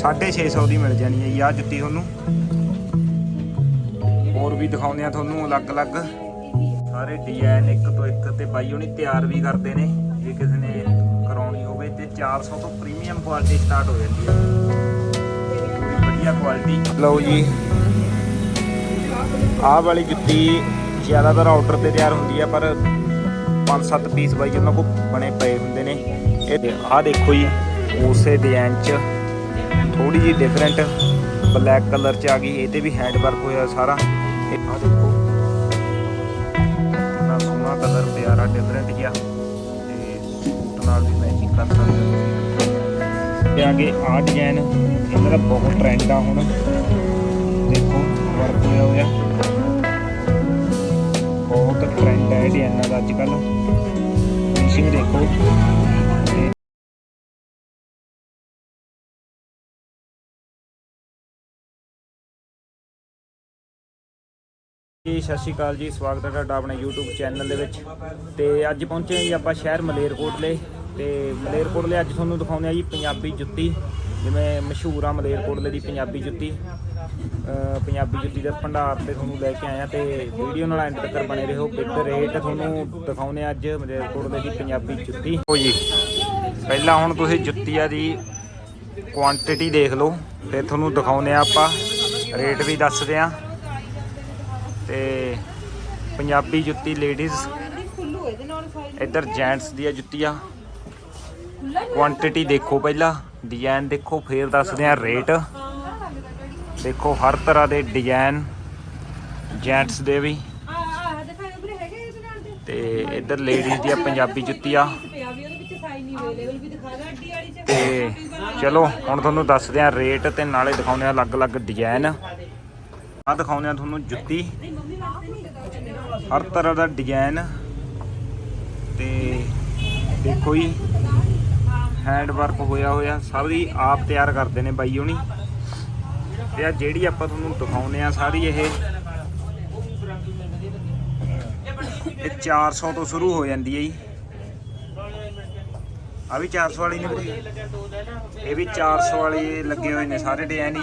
650 ਦੀ ਮਿਲ ਜਾਣੀ ਹੈ ਜੀ ਆ ਜੁੱਤੀ ਤੁਹਾਨੂੰ। ਹੋਰ ਵੀ ਦਿਖਾਉਂਦੇ ਆ ਤੁਹਾਨੂੰ ਅਲੱਗ-ਅਲੱਗ। ਸਾਰੇ ਡਿਜ਼ਾਈਨ ਇੱਕ ਤੋਂ ਇੱਕ ਤੇ ਬਾਈ ਹੁਣੀ ਤਿਆਰ ਵੀ ਕਰਦੇ ਨੇ। ਜੇ ਕਿਸੇ ਨੇ ਕਰਾਉਣੀ ਹੋਵੇ ਤੇ 400 ਤੋਂ ਪ੍ਰੀਮੀਅਮ ਕੁਆਲਿਟੀ ਸਟਾਰਟ ਹੋ ਜਾਂਦੀ ਹੈ। ਵਧੀਆ ਕੁਆਲਿਟੀ ਲਓ ਜੀ। ਆਹ ਵਾਲੀ ਜੁੱਤੀ ਜ਼ਿਆਦਾਤਰ ਆਰਡਰ ਤੇ ਤਿਆਰ ਹੁੰਦੀ ਹੈ, ਪਰ 5-7 ਪੀਸ ਬਾਈ ਉਹਨਾਂ ਕੋਲ ਬਣੇ ਪਏ ਹੁੰਦੇ ਨੇ। ਇਹ ਆਹ ਦੇਖੋ ਜੀ, ਉਸੇ ਡਿਜ਼ਾਈਨ 'ਚ। ਥੋੜੀ ਜਿਹੀ ਡਿਫਰੈਂਟ ਬਲੈਕ ਕਲਰ 'ਚ ਆ ਗਈ ਇਹ ਤੇ ਵੀ ਹੈਂਡ ਵਰਕ ਹੋਇਆ ਸਾਰਾ। ਇਹ ਆਹ ਦੇਖੋ। ਕਿੰਨਾ ਸੋਹਣਾ ਕਲਰ ਪਿਆਰਾ ਡਿਫਰੈਂਟ ਜਿਹਾ। ਤੇ ਸੂਟ ਨਾਲ ਵੀ ਮੈਚਿੰਗ ਕਰ ਸਕਦੇ ਹੋ ਤੇ ਅੱਗੇ ਆਹ ਡਿਜ਼ਾਈਨ ਇਹਨਾਂ ਦਾ ਬਹੁਤ ਟ੍ਰੈਂਡ ਆ ਹੁਣ। ਦੇਖੋ ਵਰਕ ਹੋਇਆ ਹੋਇਆ। ਬਹੁਤ ਟ੍ਰੈਂਡ ਹੈ ਡਿਜ਼ਾਈਨਾਂ ਦਾ ਅੱਜ ਕੱਲ ਫਿਨਿਸ਼ਿੰਗ ਦੇਖੋ। ਜੀ ਸਤਿ ਸ਼੍ਰੀ ਅਕਾਲ ਜੀ, ਸਵਾਗਤ ਹੈ ਤੁਹਾਡਾ ਆਪਣੇ YouTube ਚੈਨਲ ਦੇ ਵਿੱਚ। ਤੇ ਅੱਜ ਪਹੁੰਚੇ ਹਾਂ ਜੀ ਆਪਾਂ ਸ਼ਹਿਰ ਮਲੇਰਕੋਟਲੇ ਤੇ ਮਲੇਰਕੋਟਲੇ ਅੱਜ ਤੁਹਾਨੂੰ ਦਿਖਾਉਂਦੇ ਆ ਜੀ ਪੰਜਾਬੀ ਜੁੱਤੀ, ਜਿਵੇਂ ਮਸ਼ਹੂਰ ਆ ਮਲੇਰਕੋਟਲੇ ਦੀ ਪੰਜਾਬੀ ਜੁੱਤੀ। ਪੰਜਾਬੀ ਜੁੱਤੀ ਦਾ ਭੰਡਾਰ ਤੇ ਤੁਹਾਨੂੰ ਲੈ ਕੇ ਆਇਆ ਤੇ ਵੀਡੀਓ ਨਾਲ ਐਂਡ ਤੱਕ ਬਣੇ ਰਹੋ। ਬਿੱਟ ਰੇਟ ਤੁਹਾਨੂੰ ਦਿਖਾਉਂਦੇ ਆ ਅੱਜ ਮਲੇਰਕੋਟਲੇ ਦੀ ਪੰਜਾਬੀ ਜੁੱਤੀ। ਹੋ ਜੀ, ਪਹਿਲਾਂ ਹੁਣ ਤੁਸੀਂ ਜੁੱਤੀਆਂ ਦੀ ਕੁਆਂਟੀਟੀ ਦੇਖ ਲਓ ਤੇ ਤੁਹਾਨੂੰ ਦਿਖਾਉਂਦੇ ਆ ਆਪਾਂ। ਰੇਟ ਵੀ ਦੱਸਦੇ ਆ ਤੇ ਪੰਜਾਬੀ ਜੁੱਤੀ ਲੇਡੀਜ਼ ਇੱਧਰ ਜੈਂਟਸ ਦੀਆਂ ਜੁੱਤੀਆਂ। ਕੁਆਂਟੀਟੀ ਦੇਖੋ ਪਹਿਲਾਂ ਡਿਜ਼ਾਈਨ ਦੇਖੋ, ਫੇਰ ਦੱਸਦੇ ਆ ਰੇਟ ਦੇਖੋ ਹਰ ਤਰ੍ਹਾਂ ਦੇ ਡਿਜ਼ਾਈਨ ਜੈਂਟਸ ਦੇ ਵੀ। ਤੇ ਇੱਧਰ ਲੇਡੀਜ਼ ਦੀਆਂ ਪੰਜਾਬੀ ਜੁੱਤੀਆਂ। ਤੇ ਚਲੋ, ਹੁਣ ਤੁਹਾਨੂੰ ਦੱਸਦੇ ਆ ਰੇਟ ਤੇ ਨਾਲੇ ਦਿਖਾਉਂਦੇ ਆ ਅਲੱਗ-ਅਲੱਗ ਡਿਜ਼ਾਈਨ ਆ ਦਿਖਾਉਂਦੇ ਆ ਤੁਹਾਨੂੰ ਜੁੱਤੀ। ਹਰ ਤਰ੍ਹਾਂ ਦਾ ਡਿਜ਼ਾਈਨ ਤੇ ਦੇਖੋ ਜੀ ਹੈਂਡ ਵਰਕ ਹੋਇਆ ਹੋਇਆ, ਸਭ ਦੀ ਆਪ ਤਿਆਰ ਕਰਦੇ ਨੇ ਬਾਈ ਹੁਣੀ। ਤੇ ਆ ਜਿਹੜੀ ਆਪਾਂ ਤੁਹਾਨੂੰ ਦਿਖਾਉਂਦੇ ਆ ਸਾਰੀ ਇਹ ਇਹ 400 ਤੋਂ ਸ਼ੁਰੂ ਹੋ ਜਾਂਦੀ ਹੈ ਜੀ। ਆ ਵੀ 400 ਵਾਲੀ ਨੇ ਇਹ ਵੀ 400 ਵਾਲੀ ਲੱਗੇ ਹੋਏ ਨੇ ਸਾਰੇ ਡਿਜ਼ਾਈਨ ਹੀ।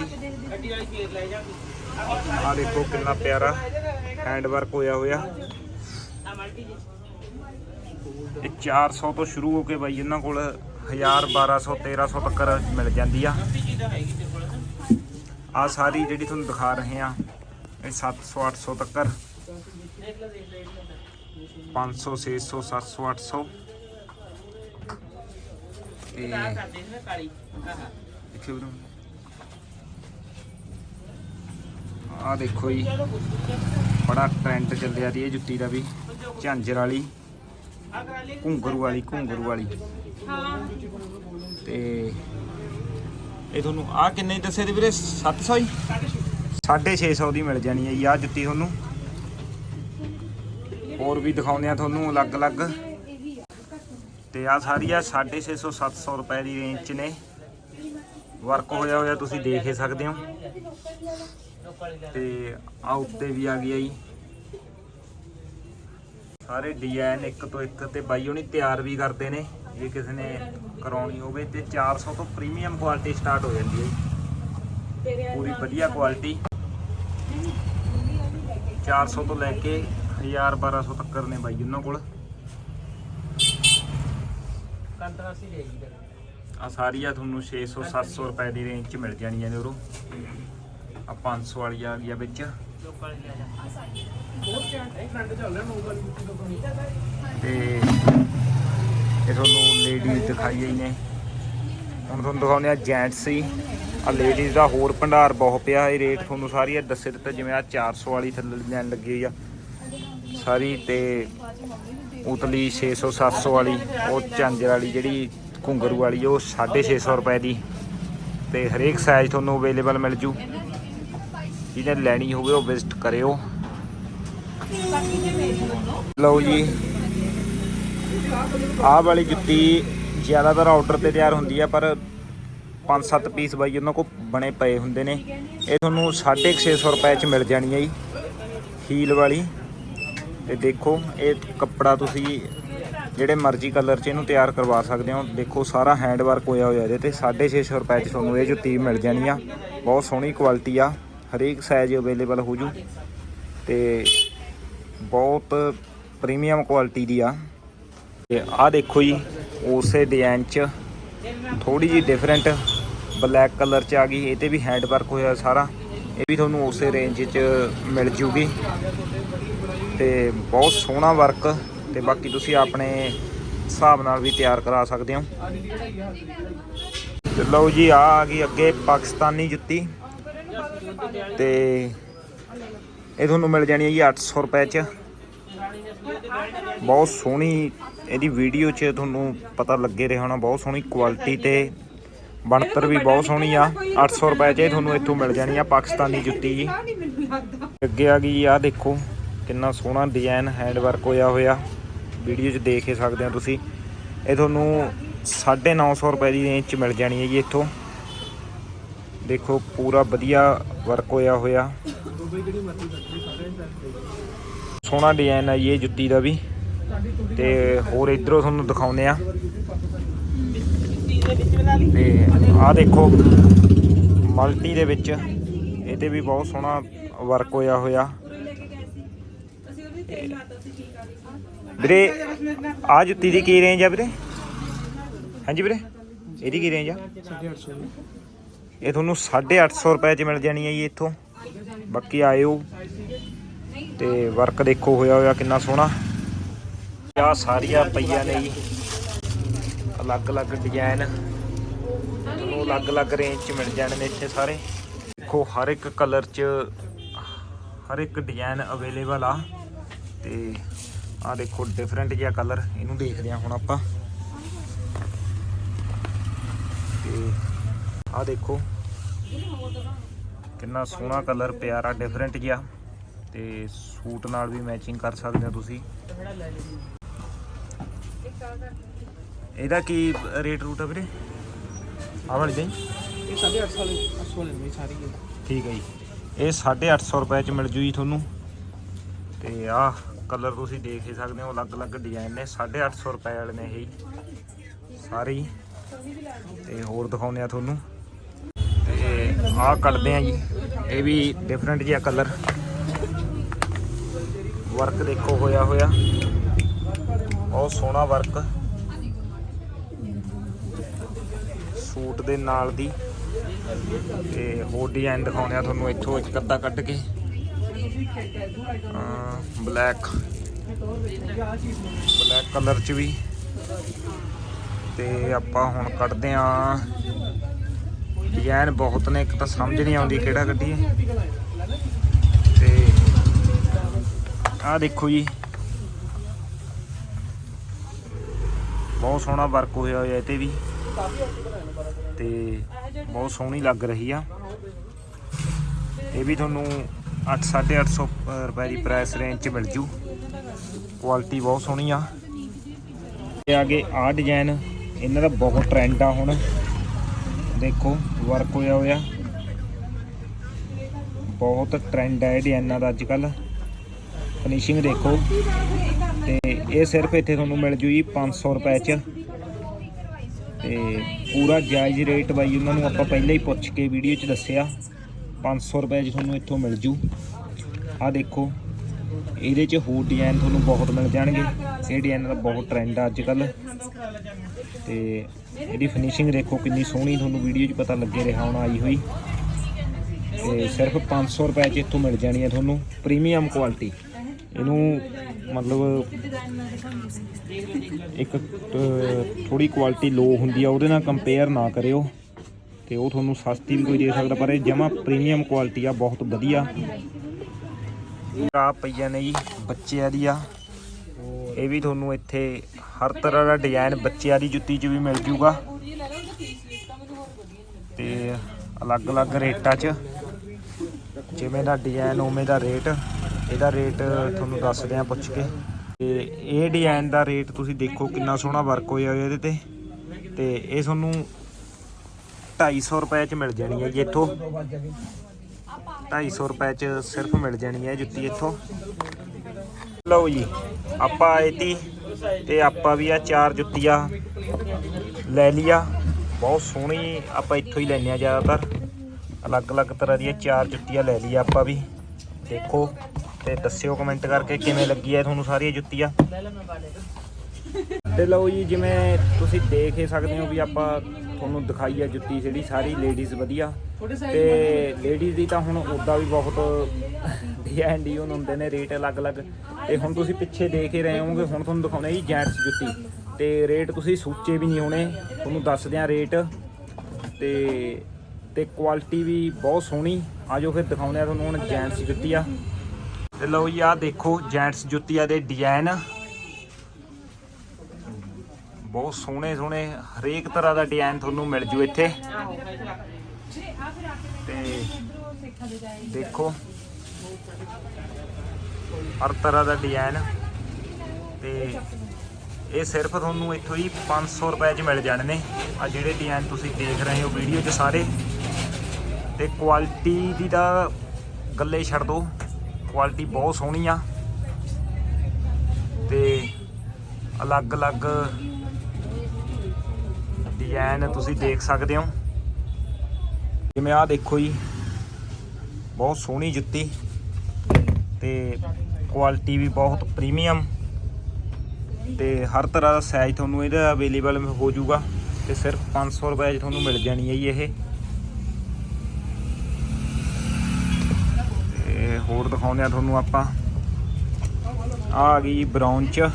ਆ ਦੇਖੋ ਕਿੰਨਾ ਪਿਆਰਾ ਹੈਂਡ ਵਰਕ ਹੋਇਆ ਹੋਇਆ। ਇਹ 400 ਤੋਂ ਸ਼ੁਰੂ ਹੋ ਕੇ ਬਾਈ ਇਹਨਾਂ ਕੋਲ 1000 1200 1300 ਤੱਕ ਮਿਲ ਜਾਂਦੀ ਆ। ਆ ਸਾਰੀ ਜਿਹੜੀ ਤੁਹਾਨੂੰ ਦਿਖਾ ਰਹੇ ਆ ਇਹ 700 800 ਤੱਕ 500 600 700 800 ਤੇ ਦੇਖਿਓ ਵੀਰੋ ਆ ਦੇਖੋ ਜੀ। ਬੜਾ ਟ੍ਰੈਂਡ ਚੱਲਿਆ ਦੀ ਇਹ ਜੁੱਤੀ ਦਾ ਵੀ। ਝਾਂਜਰ ਵਾਲੀ, ਘੁੰਗਰੂ ਵਾਲੀ ਘੁੰਗਰੂ ਵਾਲੀ। ਤੇ ਇਹ ਤੁਹਾਨੂੰ ਆ ਕਿੰਨੇ ਦੀ ਦੱਸੇ ਦੇ ਵੀਰੇ? 700 ਹੀ 650 ਦੀ ਮਿਲ ਜਾਣੀ ਹੈ ਜੀ ਆ ਜੁੱਤੀ ਤੁਹਾਨੂੰ। ਹੋਰ ਵੀ ਦਿਖਾਉਂਦੇ ਆ ਤੁਹਾਨੂੰ ਅਲੱਗ-ਅਲੱਗ। ਤੇ ਆ ਸਾਰੀ ਆ 650 700 ਰੁਪਏ ਦੀ ਰੇਂਜ 'ਚ ਨੇ। ਵਰਕ ਹੋਇਆ ਹੋਇਆ ਤੁਸੀਂ ਦੇਖ ਹੀ ਸਕਦੇ ਹੋ। ਤੇ ਆ ਉੱਤੇ ਵੀ ਆ ਗਈ ਆ ਜੀ। ਸਾਰੇ ਡਿਜ਼ਾਈਨ ਇੱਕ ਤੋਂ ਇੱਕ ਤੇ ਬਾਈ ਹੁਣੀ ਤਿਆਰ ਵੀ ਕਰਦੇ ਨੇ। ਜੇ ਕਿਸੇ ਨੇ ਕਰਾਉਣੀ ਹੋਵੇ ਤੇ 400 ਤੋਂ ਪ੍ਰੀਮੀਅਮ ਕੁਆਲਿਟੀ ਸਟਾਰਟ ਹੋ ਜਾਂਦੀ ਹੈ ਜੀ। ਪੂਰੀ ਵਧੀਆ ਕੁਆਲਿਟੀ 400 ਤੋਂ ਲੈ ਕੇ 1000 1200 ਤੱਕ ਨੇ ਬਾਈ ਉਹਨਾਂ ਕੋਲ। ਆ ਸਾਰੀਆਂ ਤੁਹਾਨੂੰ 600 700 ਰੁਪਏ ਦੀ ਰੇਂਜ 'ਚ ਮਿਲ ਜਾਣੀਆਂ ਨੇ ਉਰੋਂ। ਆ 500 ਵਾਲੀ ਆ ਗਈ ਆ ਵਿੱਚ। ਤੇ ਇਹ ਤੁਹਾਨੂੰ ਲੇਡੀਜ਼ ਦਿਖਾਈ ਹੀ ਨੇ। ਹੁਣ ਤੁਹਾਨੂੰ ਦਿਖਾਉਂਦੇ ਆ ਜੈਂਟਸ ਹੀ ਆ ਲੇਡੀਜ਼ ਦਾ ਹੋਰ ਭੰਡਾਰ ਬਹੁਤ ਪਿਆ, ਇਹ ਰੇਟ ਤੁਹਾਨੂੰ ਸਾਰੀ ਇਹ ਦੱਸੇ ਦਿੱਤਾ, ਜਿਵੇਂ ਆ 400 ਵਾਲੀ ਥੱਲੇ ਲੈਣ ਲੱਗੀ ਹੋਈ ਆ। ਸਾਰੀ ਤੇ ਉਤਲੀ 600 700 ਵਾਲੀ, ਉਹ ਝਾਂਜਰ ਵਾਲੀ ਜਿਹੜੀ ਘੁੰਗਰੂ ਵਾਲੀ, ਉਹ 650 ਰੁਪਏ ਦੀ। ਤੇ ਹਰੇਕ ਸਾਈਜ਼ ਤੁਹਾਨੂੰ ਅਵੇਲੇਬਲ ਮਿਲ ਜੂ। ਜਿਹਨੇ ਲੈਣੀ ਹੋਵੇ ਉਹ ਵਿਜ਼ਿਟ ਕਰਿਓ। ਲਓ ਜੀ। ਆਹ ਵਾਲੀ ਜੁੱਤੀ ਜ਼ਿਆਦਾਤਰ ਆਰਡਰ ਤੇ ਤਿਆਰ ਹੁੰਦੀ ਆ ਪਰ 5-7 ਪੀਸ ਬਾਈ ਉਹਨਾਂ ਕੋਲ ਬਣੇ ਪਏ ਹੁੰਦੇ ਨੇ। ਇਹ ਤੁਹਾਨੂੰ 650 ਰੁਪਏ ਚ ਮਿਲ ਜਾਣੀ ਹੈ ਜੀ ਹੀਲ ਵਾਲੀ। ਤੇ ਦੇਖੋ ਇਹ ਕੱਪੜਾ ਤੁਸੀਂ ਜਿਹੜੇ ਮਰਜ਼ੀ ਕਲਰ 'ਚ ਇਹਨੂੰ ਤਿਆਰ ਕਰਵਾ ਸਕਦੇ ਹੋ। ਦੇਖੋ ਸਾਰਾ ਹੈਂਡ ਵਰਕ ਹੋਇਆ ਹੋਇਆ ਇਹਦੇ ਤੇ। 650 ਰੁਪਏ 'ਚ ਤੁਹਾਨੂੰ ਇਹ ਜੁੱਤੀ ਮਿਲ ਜਾਣੀ ਆ। ਬਹੁਤ ਸੋਹਣੀ ਕੁਆਲਿਟੀ ਆ। ਹਰੇਕ ਸਾਈਜ਼ ਅਵੇਲੇਬਲ ਹੋ ਜੂ। ਤੇ ਬਹੁਤ ਪ੍ਰੀਮੀਅਮ ਕੁਆਲਿਟੀ ਦੀ ਆ। ਤੇ ਆਹ ਦੇਖੋ ਜੀ, ਉਸੇ ਡਿਜ਼ਾਈਨ 'ਚ ਥੋੜੀ ਜੀ ਡਿਫਰੈਂਟ ਬਲੈਕ ਕਲਰ 'ਚ ਆ ਗਈ। ਇਹ ਤੇ ਵੀ ਹੈਂਡ ਵਰਕ ਹੋਇਆ ਸਾਰਾ। ਇਹ ਵੀ ਤੁਹਾਨੂੰ ਉਸੇ ਰੇਂਜ 'ਚ ਮਿਲ ਜੂਗੀ। ਤੇ ਬਹੁਤ ਸੋਹਣਾ ਵਰਕ ਤੇ ਬਾਕੀ ਤੁਸੀਂ ਆਪਣੇ ਹਿਸਾਬ ਨਾਲ ਵੀ ਤਿਆਰ ਕਰਾ ਸਕਦੇ ਹੋ। ਤੇ ਲਓ ਜੀ ਆ ਆ ਗਈ ਅੱਗੇ ਪਾਕਿਸਤਾਨੀ ਜੁੱਤੀ। ਤੇ ਇਹ ਤੁਹਾਨੂੰ ਮਿਲ ਜਾਣੀ ਹੈ ਜੀ 800 ਰੁਪਏ 'ਚ। ਬਹੁਤ ਸੋਹਣੀ ਇਹਦੀ ਵੀਡੀਓ 'ਚ ਤੁਹਾਨੂੰ ਪਤਾ ਲੱਗੇ ਰਿਹਾ ਹੋਣਾ, ਬਹੁਤ ਸੋਹਣੀ ਕੁਆਲਿਟੀ ਤੇ ਬਣਤਰ ਵੀ ਬਹੁਤ ਸੋਹਣੀ ਆ। 800 ਰੁਪਏ 'ਚ ਇਹ ਤੁਹਾਨੂੰ ਇੱਥੋਂ ਮਿਲ ਜਾਣੀ ਆ ਪਾਕਿਸਤਾਨੀ ਜੁੱਤੀ ਜੀ। ਅੱਗੇ ਆ ਗਈ ਆ ਦੇਖੋ ਕਿੰਨਾ ਸੋਹਣਾ ਡਿਜ਼ਾਈਨ ਹੈਂਡ ਵਰਕ ਹੋਇਆ ਹੋਇਆ। ਵੀਡੀਓ 'ਚ ਦੇਖ ਹੀ ਸਕਦੇ ਹੋ ਤੁਸੀਂ। ਇਹ ਤੁਹਾਨੂੰ 950 ਰੁਪਏ ਦੀ ਰੇਂਜ 'ਚ ਮਿਲ ਜਾਣੀ ਹੈ ਜੀ ਇੱਥੋਂ। ਦੇਖੋ, ਪੂਰਾ ਵਧੀਆ ਵਰਕ ਹੋਇਆ ਹੋਇਆ। ਸੋਹਣਾ ਡਿਜ਼ਾਈਨ ਆ ਇਹ ਜੁੱਤੀ ਦਾ ਵੀ। ਤੇ ਹੋਰ ਇਧਰੋਂ ਤੁਹਾਨੂੰ ਦਿਖਾਉਂਦੇ ਆ। ਤੇ ਆਹ ਦੇਖੋ ਮਲਟੀ ਦੇ ਵਿੱਚ। ਇਹਦੇ ਵੀ ਬਹੁਤ ਸੋਹਣਾ ਵਰਕ ਹੋਇਆ ਹੋਇਆ। ਵੀਰੇ ਆ ਜੁੱਤੀ ਦੀ ਕੀ ਰੇਂਜ ਆ ਵੀਰੇ? ਹਾਂਜੀ ਵੀਰੇ, ਇਹਦੀ ਕੀ ਰੇਂਜ ਆ? ਇਹ ਤੁਹਾਨੂੰ 850 ਰੁਪਏ ਚ ਮਿਲ ਜਾਣੀ ਹੈ ਜੀ ਇੱਥੋਂ। ਬਾਕੀ ਆਇਓ ਤੇ ਵਰਕ ਦੇਖੋ ਹੋਇਆ ਹੋਇਆ ਕਿੰਨਾ ਸੋਹਣਾ। ਆ ਸਾਰੀਆਂ ਪਈਆਂ ਨੇ ਜੀ। ਅਲੱਗ-ਅਲੱਗ ਡਿਜ਼ਾਈਨ ਤੁਹਾਨੂੰ ਅਲੱਗ-ਅਲੱਗ ਰੇਂਜ ਚ ਮਿਲ ਜਾਣੇ ਨੇ ਇੱਥੇ ਸਾਰੇ। ਦੇਖੋ, ਹਰ ਇੱਕ ਕਲਰ ਚ ਹਰ ਇੱਕ ਡਿਜ਼ਾਈਨ ਅਵੇਲੇਬਲ ਆ। ਤੇ ਆ ਦੇਖੋ ਡਿਫਰੈਂਟ ਜਿਹਾ ਕਲਰ ਇਹਨੂੰ ਦੇਖਦੇ ਆ ਹੁਣ ਆਪਾਂ। ਤੇ ਆ ਦੇਖੋ। ਕਿੰਨਾ ਸੋਹਣਾ ਕਲਰ ਪਿਆਰਾ ਡਿਫਰੈਂਟ ਜਿਹਾ। ਤੇ ਸੂਟ ਨਾਲ ਵੀ ਮੈਚਿੰਗ ਕਰ ਸਕਦੇ ਹੋ ਤੁਸੀਂ। ਇਹਦਾ ਕੀ ਰੇਟ ਰੂਟ ਹੈ ਵੀਰੇ? ਆਹ ਵਾਲੀ ਦੇ ਇਹ 850 ਵਾਲੇ 800 ਵਾਲੇ ਨੇ ਸਾਰੀ। ਠੀਕ ਹੈ ਜੀ। ਇਹ 850 ਰੁਪਏ ਚ ਮਿਲ ਜੂ ਜੀ ਤੁਹਾਨੂੰ। ਤੇ ਆਹ ਕਲਰ ਤੁਸੀਂ ਦੇਖ ਹੀ ਸਕਦੇ ਹੋ ਅਲੱਗ-ਅਲੱਗ ਡਿਜ਼ਾਈਨ ਨੇ। 850 ਰੁਪਏ ਵਾਲੇ ਨੇ ਇਹ ਸਾਰੇ ਤੇ ਹੋਰ ਦਿਖਾਉਂਦੇ ਆ ਤੁਹਾਨੂੰ। ਆਹ ਕੱਢਦੇ ਆ ਜੀ। ਇਹ ਵੀ ਡਿਫਰੈਂਟ ਜਿਹਾ ਕਲਰ ਵਰਕ ਦੇਖੋ, ਹੋਇਆ ਹੋਇਆ। ਬਹੁਤ ਸੋਹਣਾ ਵਰਕ ਸੂਟ ਦੇ ਨਾਲ ਦੀ। ਤੇ ਹੋਰ ਡਿਜ਼ਾਈਨ ਦਿਖਾਉਂਦੇ ਆ ਤੁਹਾਨੂੰ ਇੱਥੋਂ ਇੱਕ ਅੱਧਾ ਕੱਢ ਕੇ। ਬਲੈਕ ਬਲੈਕ ਕਲਰ ਚ ਵੀ। ਤੇ ਆਪਾਂ ਹੁਣ ਕੱਢਦੇ ਆ ਡਿਜ਼ਾਈਨ ਬਹੁਤ ਨੇ, ਇੱਕ ਤਾਂ ਸਮਝ ਨਹੀਂ ਆਉਂਦੀ ਕਿਹੜਾ ਕੱਢੀਏ। ਤੇ ਆਹ ਦੇਖੋ ਜੀ। ਬਹੁਤ ਸੋਹਣਾ ਵਰਕ ਹੋਇਆ ਹੋਇਆ ਇਹ ਤੇ ਵੀ। ਤੇ ਬਹੁਤ ਸੋਹਣੀ ਲੱਗ ਰਹੀ ਆ। ਇਹ ਵੀ ਤੁਹਾਨੂੰ 8 850 ਰੁਪਏ ਦੀ ਪ੍ਰਾਈਸ ਰੇਂਜ 'ਚ ਮਿਲ ਜੂ। ਕੁਆਲਿਟੀ ਬਹੁਤ ਸੋਹਣੀ ਆ। ਤੇ ਅੱਗੇ ਆਹ ਡਿਜ਼ਾਈਨ ਇਹਨਾਂ ਦਾ ਬਹੁਤ ਟ੍ਰੈਂਡ ਆ ਹੁਣ। ਦੇਖੋ ਵਰਕ ਹੋਇਆ ਹੋਇਆ। ਬਹੁਤ ਟ੍ਰੈਂਡ ਹੈ ਇਹ ਡਿਜ਼ਾਈਨਾਂ ਦਾ ਅੱਜ ਕੱਲ ਫਿਨਿਸ਼ਿੰਗ ਦੇਖੋ। ਤੇ ਇਹ ਸਿਰਫ ਇੱਥੇ ਤੁਹਾਨੂੰ ਮਿਲ ਜੂ ਜੀ 500 ਰੁਪਏ 'ਚ। ਤੇ ਪੂਰਾ ਜਾਇਜ਼ ਰੇਟ ਬਾਈ ਉਹਨਾਂ ਨੂੰ ਆਪਾਂ ਪਹਿਲਾਂ ਹੀ ਪੁੱਛ ਕੇ ਵੀਡੀਓ 'ਚ ਦੱਸਿਆ। 500 ਰੁਪਏ 'ਚ ਤੁਹਾਨੂੰ ਇੱਥੋਂ ਮਿਲ ਜੂ। ਆ ਦੇਖੋ, ਇਹਦੇ 'ਚ ਹੋਰ ਡਿਜ਼ਾਈਨ ਤੁਹਾਨੂੰ ਬਹੁਤ ਮਿਲ ਜਾਣਗੇ। ਇਹ ਡਿਜ਼ਾਈਨ ਦਾ ਬਹੁਤ ਟ੍ਰੈਂਡ ਆ ਅੱਜ ਕੱਲ ਤੇ ਇਹਦੀ ਫਿਨਿਸ਼ਿੰਗ ਦੇਖੋ ਕਿੰਨੀ ਸੋਹਣੀ ਤੁਹਾਨੂੰ ਵੀਡੀਓ 'ਚ ਪਤਾ ਲੱਗੇ ਰਿਹਾ ਹੋਣਾ ਆਈ ਹੋਈ। ਤੇ ਸਿਰਫ 500 ਰੁਪਏ 'ਚ ਇੱਥੋਂ ਮਿਲ ਜਾਣੀ ਹੈ ਤੁਹਾਨੂੰ ਪ੍ਰੀਮੀਅਮ ਕੁਆਲਿਟੀ ਇਹਨੂੰ ਮਤਲਬ ਇੱਕ ਥੋੜੀ ਕੁਆਲਿਟੀ ਲੋ ਹੁੰਦੀ ਆ, ਉਹਦੇ ਨਾਲ ਕੰਪੇਅਰ ਨਾ ਕਰਿਓ। ਤੇ ਉਹ ਤੁਹਾਨੂੰ ਸਸਤੀ ਵੀ ਕੋਈ ਦੇ ਸਕਦਾ, ਪਰ ਇਹ ਜਮਾ ਪ੍ਰੀਮੀਅਮ ਕੁਆਲਿਟੀ ਆ, ਬਹੁਤ ਵਧੀਆ। ਆ ਪਈਆਂ ਨੇ ਜੀ, ਬੱਚਿਆਂ ਦੀ ਆ ਇਹ ਵੀ ਤੁਹਾਨੂੰ ਇੱਥੇ ਹਰ ਤਰ੍ਹਾਂ ਦਾ ਡਿਜ਼ਾਈਨ ਬੱਚਿਆਂ ਦੀ ਜੁੱਤੀ 'ਚ ਵੀ ਮਿਲ ਜੂਗਾ। ਤੇ ਅਲੱਗ-ਅਲੱਗ ਰੇਟਾਂ 'ਚ, ਜਿਵੇਂ ਦਾ ਡਿਜ਼ਾਈਨ, ਉਵੇਂ ਦਾ ਰੇਟ, ਇਹਦਾ ਰੇਟ ਤੁਹਾਨੂੰ ਦੱਸਦੇ ਆ ਪੁੱਛ ਕੇ। ਤੇ ਇਹ ਡਿਜ਼ਾਈਨ ਦਾ ਰੇਟ ਤੁਸੀਂ ਦੇਖੋ ਕਿੰਨਾ ਸੋਹਣਾ ਵਰਕ ਹੋਇਆ ਹੋਇਆ ਇਹਦੇ ਤੇ। ਤੇ ਇਹ ਤੁਹਾਨੂੰ 250 ਰੁਪਏ 'ਚ ਮਿਲ ਜਾਣੀ ਹੈ ਜੀ ਇੱਥੋਂ। 250 ਰੁਪਏ 'ਚ ਸਿਰਫ ਮਿਲ ਜਾਣੀ ਹੈ ਇਹ ਜੁੱਤੀ ਇੱਥੋਂ। ਲਓ ਜੀ, ਆਪਾਂ ਆਏ ਤੀ ਤੇ ਆਪਾਂ ਵੀ ਆ ਚਾਰ ਜੁੱਤੀਆਂ ਲੈ ਲਿਆ ਬਹੁਤ ਸੋਹਣੀ ਆਪਾਂ ਇੱਥੋਂ ਹੀ ਲੈਨੇ ਆ ਜ਼ਿਆਦਾਤਰ। ਅਲੱਗ-ਅਲੱਗ ਤਰ੍ਹਾਂ ਦੀਆਂ ਚਾਰ ਜੁੱਤੀਆਂ ਲੈ ਲਈਆਂ ਆਪਾਂ ਵੀ। ਦੇਖੋ ਤੇ ਦੱਸਿਓ ਕਮੈਂਟ ਕਰਕੇ ਕਿਵੇਂ ਲੱਗੀ ਹੈ ਤੁਹਾਨੂੰ ਸਾਰੀਆਂ ਜੁੱਤੀਆਂ। ਤੇ ਲਓ ਜੀ, ਜਿਵੇਂ ਤੁਸੀਂ ਦੇਖ ਹੀ ਸਕਦੇ ਹੋ ਵੀ ਆਪਾਂ ਤੁਹਾਨੂੰ ਦਿਖਾਈ ਹੈ ਜੁੱਤੀ ਜਿਹੜੀ ਸਾਰੀ ਲੇਡੀਜ਼ ਵਧੀਆ। ਤੇ ਲੇਡੀਜ਼ ਦੀ ਤਾਂ ਹੁਣ ਉਦਾਂ ਵੀ ਬਹੁਤ ਡਿਜ਼ਾਈਨ ਡੀਓਨ ਹੁੰਦੇ ਨੇ ਰੇਟ ਅਲੱਗ-ਅਲੱਗ। ਤੇ ਹੁਣ ਤੁਸੀਂ ਪਿੱਛੇ ਦੇਖ ਹੀ ਰਹੇ ਹੋਵੋਗੇ ਹੁਣ ਤੁਹਾਨੂੰ ਦਿਖਾਉਣਾ ਜੀ ਜੈਂਟਸ ਜੁੱਤੀ। ਤੇ ਰੇਟ ਤੁਸੀਂ ਸੋਚੇ ਵੀ ਨਹੀਂ ਹੋਣੇ ਤੁਹਾਨੂੰ ਦੱਸ ਦਿਆਂ ਰੇਟ ਤੇ ਤੇ ਕੁਆਲਿਟੀ ਵੀ ਬਹੁਤ ਸੋਹਣੀ। ਆਜੋ ਫਿਰ ਦਿਖਾਉਂਦੇ ਆ ਤੁਹਾਨੂੰ ਹੁਣ ਜੈਂਟਸ ਜੁੱਤੀ ਆ। ਤੇ ਲਓ ਜੀ ਆਹ ਦੇਖੋ ਜੈਂਟਸ ਜੁੱਤੀਆਂ ਦੇ ਡਿਜ਼ਾਈਨ ਬਹੁਤ ਸੋਹਣੇ ਸੋਹਣੇ ਹਰੇਕ ਤਰ੍ਹਾਂ ਦਾ ਡਿਜ਼ਾਈਨ ਤੁਹਾਨੂੰ ਮਿਲ ਜੂ ਇੱਥੇ। ਤੇ ਦੇਖੋ। ਹਰ ਤਰ੍ਹਾਂ ਦਾ ਡਿਜ਼ਾਈਨ ਤੇ ਇਹ ਸਿਰਫ ਤੁਹਾਨੂੰ ਇੱਥੋਂ ਹੀ 500 ਰੁਪਏ 'ਚ ਮਿਲ ਜਾਣੇ ਨੇ ਆ ਜਿਹੜੇ ਡਿਜ਼ਾਈਨ ਤੁਸੀਂ ਦੇਖ ਰਹੇ ਹੋ ਵੀਡੀਓ 'ਚ ਸਾਰੇ। ਤੇ ਕੁਆਲਿਟੀ ਦੀ ਤਾਂ ਗੱਲੇ ਛੱਡ ਦੋ। ਕੁਆਲਿਟੀ ਬਹੁਤ ਸੋਹਣੀ ਆ। ਤੇ ਅਲੱਗ-ਅਲੱਗ ਡਿਜ਼ਾਈਨ ਤੁਸੀਂ ਦੇਖ ਸਕਦੇ ਹੋ। ਜਿਵੇਂ ਆਹ ਦੇਖੋ ਜੀ, ਬਹੁਤ ਸੋਹਣੀ ਜੁੱਤੀ ਤੇ ਕੁਆਲਿਟੀ ਵੀ ਬਹੁਤ ਪ੍ਰੀਮੀਅਮ ਤੇ ਹਰ ਤਰ੍ਹਾਂ ਦਾ ਸਾਈਜ਼ ਤੁਹਾਨੂੰ ਇਹਦਾ ਅਵੇਲੇਬਲ ਹੋ ਜਾਊਗਾ ਤੇ ਸਿਰਫ 500 ਰੁਪਏ 'ਚ ਤੁਹਾਨੂੰ ਮਿਲ ਜਾਣੀ ਹੈ ਜੀ ਇਹ। ਤੇ ਹੋਰ ਦਿਖਾਉਂਦੇ ਆ ਤੁਹਾਨੂੰ ਆਪਾਂ। ਆਹ ਆ ਗਈ ਬਰਾਊਨ ਚ।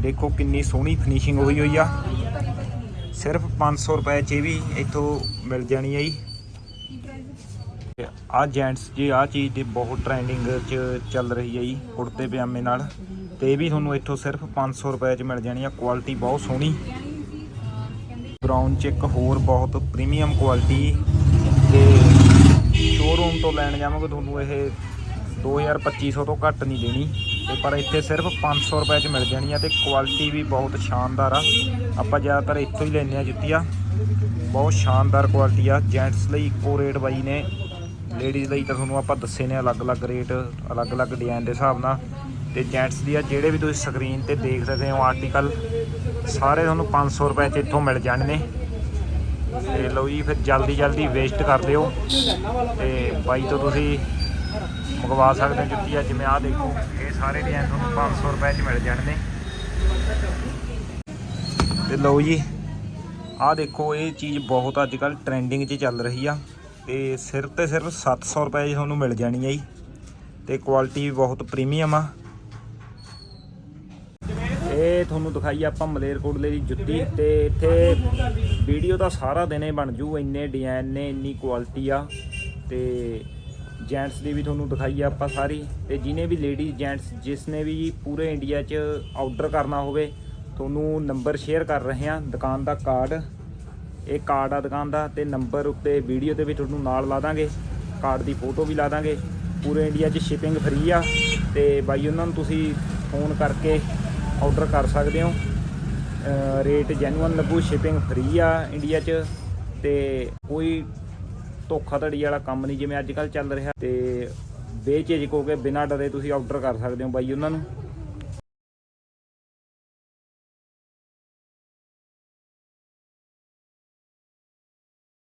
ਦੇਖੋ ਕਿੰਨੀ ਸੋਹਣੀ ਫਿਨਿਸ਼ਿੰਗ ਹੋਈ ਹੋਈ ਆ। ਸਿਰਫ 500 ਰੁਪਏ 'ਚ ਇਹ ਵੀ ਇੱਥੋਂ ਮਿਲ ਜਾਣੀ ਹੈ ਜੀ। ਆ ਜੈਂਟਸ ਜੀ, ਆ ਚੀਜ਼ ਦੀ ਬਹੁਤ ਟ੍ਰੈਂਡਿੰਗ 'ਚ ਚੱਲ ਰਹੀ ਹੈ ਜੀ, ਕੁੜਤੇ ਪਜਾਮੇ ਨਾਲ। ਤੇ ਇਹ ਵੀ ਤੁਹਾਨੂੰ ਇੱਥੋਂ ਸਿਰਫ 500 ਰੁਪਏ 'ਚ ਮਿਲ ਜਾਣੀ ਆ ਕੁਆਲਿਟੀ ਬਹੁਤ ਸੋਹਣੀ। ਬਰਾਊਨ ਚ ਇੱਕ ਹੋਰ ਬਹੁਤ ਪ੍ਰੀਮੀਅਮ ਕੁਆਲਿਟੀ ਤੇ ਸ਼ੋਰੂਮ ਤੋਂ ਲੈਣ ਜਾਵਾਂਗੇ ਤੁਹਾਨੂੰ ਇਹ 2000 2500 ਤੋਂ ਘੱਟ ਨਹੀਂ ਦੇਣੀ। ਤੇ ਪਰ ਇੱਥੇ ਸਿਰਫ 500 ਰੁਪਏ 'ਚ ਮਿਲ ਜਾਣੀ ਆ ਤੇ ਕੁਆਲਿਟੀ ਵੀ ਬਹੁਤ ਸ਼ਾਨਦਾਰ ਆ। ਆਪਾਂ ਜ਼ਿਆਦਾਤਰ ਇੱਥੋਂ ਹੀ ਲੈਂਦੇ ਆ ਜੁੱਤੀਆਂ। ਬਹੁਤ ਸ਼ਾਨਦਾਰ ਕੁਆਲਿਟੀ ਆ ਜੈਂਟਸ ਲਈ ਇੱਕੋ ਰੇਟ ਬਾਈ ਨੇ। ਲੇਡੀਜ਼ ਲਈ ਤਾਂ ਤੁਹਾਨੂੰ ਆਪਾਂ ਦੱਸੇ ਨੇ ਅਲੱਗ-ਅਲੱਗ ਰੇਟ ਅਲੱਗ-ਅਲੱਗ ਡਿਜ਼ਾਈਨ ਦੇ ਹਿਸਾਬ ਨਾਲ। ਤੇ ਜੈਂਟਸ ਦੀ ਆ, ਜਿਹੜੇ ਵੀ ਤੁਸੀਂ ਸਕਰੀਨ ਤੇ ਦੇਖ ਸਕਦੇ ਹੋ ਆਰਟੀਕਲ ਸਾਰੇ ਤੁਹਾਨੂੰ 500 ਰੁਪਏ 'ਚ ਇੱਥੋਂ ਮਿਲ ਜਾਣੇ ਨੇ। ਤੇ ਲਓ ਜੀ, ਫਿਰ ਜਲਦੀ ਜਲਦੀ ਵੇਸਟ ਕਰ ਦਿਓ। ਤੇ ਬਾਈ ਤੋਂ ਤੁਸੀਂ ਮੰਗਵਾ ਸਕਦੇ ਹੋ ਜੁੱਤੀਆਂ, ਜਿਵੇਂ ਆਹ ਦੇਖੋ, ਇਹ ਸਾਰੇ ਡਿਜ਼ਾਈਨ ਤੁਹਾਨੂੰ 500 ਰੁਪਏ 'ਚ ਮਿਲ ਜਾਣੇ ਨੇ। ਤੇ ਲਓ ਜੀ, ਆਹ ਦੇਖੋ, ਇਹ ਚੀਜ਼ ਬਹੁਤ ਅੱਜ ਕੱਲ ਟ੍ਰੈਂਡਿੰਗ 'ਚ ਚੱਲ ਰਹੀ ਆ। ਤੇ ਸਿਰਫ ਤੇ ਸਿਰਫ 700 ਰੁਪਏ 'ਚ ਤੁਹਾਨੂੰ ਮਿਲ ਜਾਣੀ ਹੈ ਜੀ। ਤੇ ਕੁਆਲਿਟੀ ਬਹੁਤ ਪ੍ਰੀਮੀਅਮ ਆ। ਇਹ ਤੁਹਾਨੂੰ ਦਿਖਾਈ ਆਪਾਂ ਮਲੇਰਕੋਟਲੇ ਦੀ ਜੁੱਤੀ ਤੇ ਇੱਥੇ ਵੀਡੀਓ ਤਾਂ ਸਾਰਾ ਦਿਨ ਬਣ ਜੂ, ਇੰਨੇ ਡਿਜ਼ਾਈਨ ਨੇ, ਇੰਨੀ ਕੁਆਲਿਟੀ ਆ। ਤੇ ਜੈਂਟਸ ਦੀ ਵੀ ਤੁਹਾਨੂੰ ਦਿਖਾਈ ਆ ਆਪਾਂ ਸਾਰੀ। ਤੇ ਜਿਹਨੇ ਵੀ ਲੇਡੀਜ਼ ਜੈਂਟਸ ਜਿਸ ਨੇ ਵੀ ਪੂਰੇ ਇੰਡੀਆ 'ਚ ਆਰਡਰ ਕਰਨਾ ਹੋਵੇ, ਤੁਹਾਨੂੰ ਨੰਬਰ ਸ਼ੇਅਰ ਕਰ ਰਹੇ ਹਾਂ ਦੁਕਾਨ ਦਾ ਕਾਰਡ ਇਹ ਕਾਰਡ ਆ ਦੁਕਾਨ ਦਾ ਤੇ ਨੰਬਰ ਉੱਤੇ ਵੀਡੀਓ ਤੇ ਵੀ ਤੁਹਾਨੂੰ ਨਾਲ ਲਾ ਦਾਂਗੇ। ਕਾਰਡ ਦੀ ਫੋਟੋ ਵੀ ਲਾ ਦਾਂਗੇ। ਪੂਰੇ ਇੰਡੀਆ 'ਚ ਸ਼ਿਪਿੰਗ ਫ੍ਰੀ ਆ ਤੇ ਬਾਈ, ਉਹਨਾਂ ਨੂੰ ਤੁਸੀਂ ਫੋਨ ਕਰਕੇ ਆਰਡਰ ਕਰ ਸਕਦੇ ਹੋ। ਰੇਟ ਜੈਨੂਅਨ ਲੱਗੂ ਸ਼ਿਪਿੰਗ ਫ੍ਰੀ ਆ ਇੰਡੀਆ 'ਚ ਤੇ ਕੋਈ ਧੋਖਾਧੜੀ ਵਾਲਾ ਕੰਮ ਨਹੀਂ ਜਿਵੇਂ ਅੱਜ ਕੱਲ ਚੱਲ ਰਿਹਾ ਤੇ ਬੇਝਿਜਕ ਹੋ ਕੇ ਬਿਨਾਂ ਡਰੇ ਤੁਸੀਂ ਆਰਡਰ ਕਰ ਸਕਦੇ ਹੋ ਬਾਈ, ਉਹਨਾਂ ਨੂੰ।